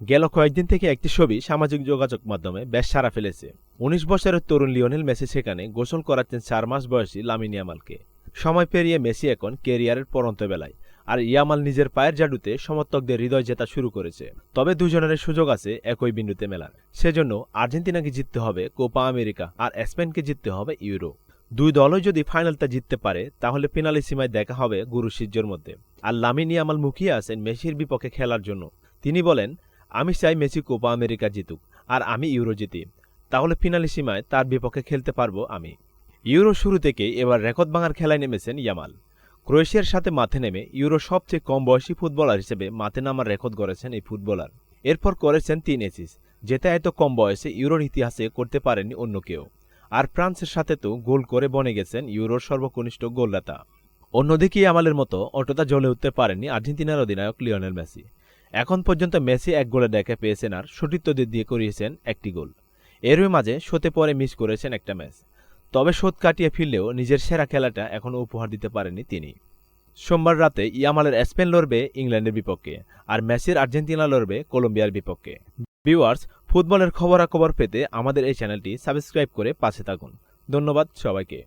গেল কয়েকদিন থেকে একটি ছবি সামাজিক যোগাযোগ মাধ্যমে বেশ সারা ফেলেছে। উনিশ বছরের তরুণ লিওনেল মেসি সেখানে গোসল করাচ্ছেন চার মাস বয়সী লামিন ইয়ামালকে। সময় পেরিয়ে মেসি এখন কেরিয়ারের পরন্ত বেলায়, আর ইয়ামাল নিজের পায়ের জাডুতে সমর্থকদের হৃদয় জেতা শুরু করেছে। তবে দুজনের সুযোগ আছে একই বিন্দুতে মেলার। সেজন্য আর্জেন্টিনাকে জিততে হবে কোপা আমেরিকা আর স্পেনকে জিততে হবে ইউরো। দুই দলই যদি ফাইনালটা জিততে পারে, তাহলে পেনালি সীমায় দেখা হবে গুরু শিষ্যর মধ্যে। আর লামিন ইয়ামাল মুখিয়ে আছেন মেসির বিপক্ষে খেলার জন্য। তিনি বলেন আমি চাই মেসি কোপা আমেরিকা জিতুক, আর আমি ইউরো জিতি। তাহলে ফিনালি সীমায় তার বিপক্ষে খেলতে পারব আমি। ইউরো শুরু থেকেই এবার রেকর্ড ভাঙার খেলায় নেমেছেন ইয়ামাল। ক্রোয়েশিয়ার সাথে মাঠে নেমে ইউরো সবচেয়ে কম বয়সী ফুটবলার হিসেবে মাঠে নামার রেকর্ড গড়েছেন এই ফুটবলার। এরপর করেছেন তিন এসিস যেটা এত কম বয়সে ইউরোর ইতিহাসে করতে পারেনি অন্য কেউ। আর ফ্রান্সের সাথে তো গোল করে বনে গেছেন ইউরোর সর্বকনিষ্ঠ গোলদাতা। অন্যদিকে আমালের মতো অটোটা জ্বলে উঠতে পারেননি আর্জেন্টিনার অধিনায়ক লিওনেল মেসি। এখন পর্যন্ত মেসি এক গোলে দেখে পেয়েছেন আর সতীর্থদের দিয়ে করিয়েছেন একটি গোল। এরই মাঝে শোতে পরে মিস করেছেন একটা ম্যাচ। তবে শোধ কাটিয়ে ফিরলেও নিজের সেরা খেলাটা এখনও উপহার দিতে পারেননি তিনি। সোমবার রাতে ইয়ামালের স্পেন লড়বে ইংল্যান্ডের বিপক্ষে আর মেসির আর্জেন্টিনা লড়বে কলম্বিয়ার বিপক্ষে। ভিউয়ার্স, ফুটবলের খবরাখবর পেতে আমাদের এই চ্যানেলটি সাবস্ক্রাইব করে পাশে থাকুন। ধন্যবাদ সবাইকে।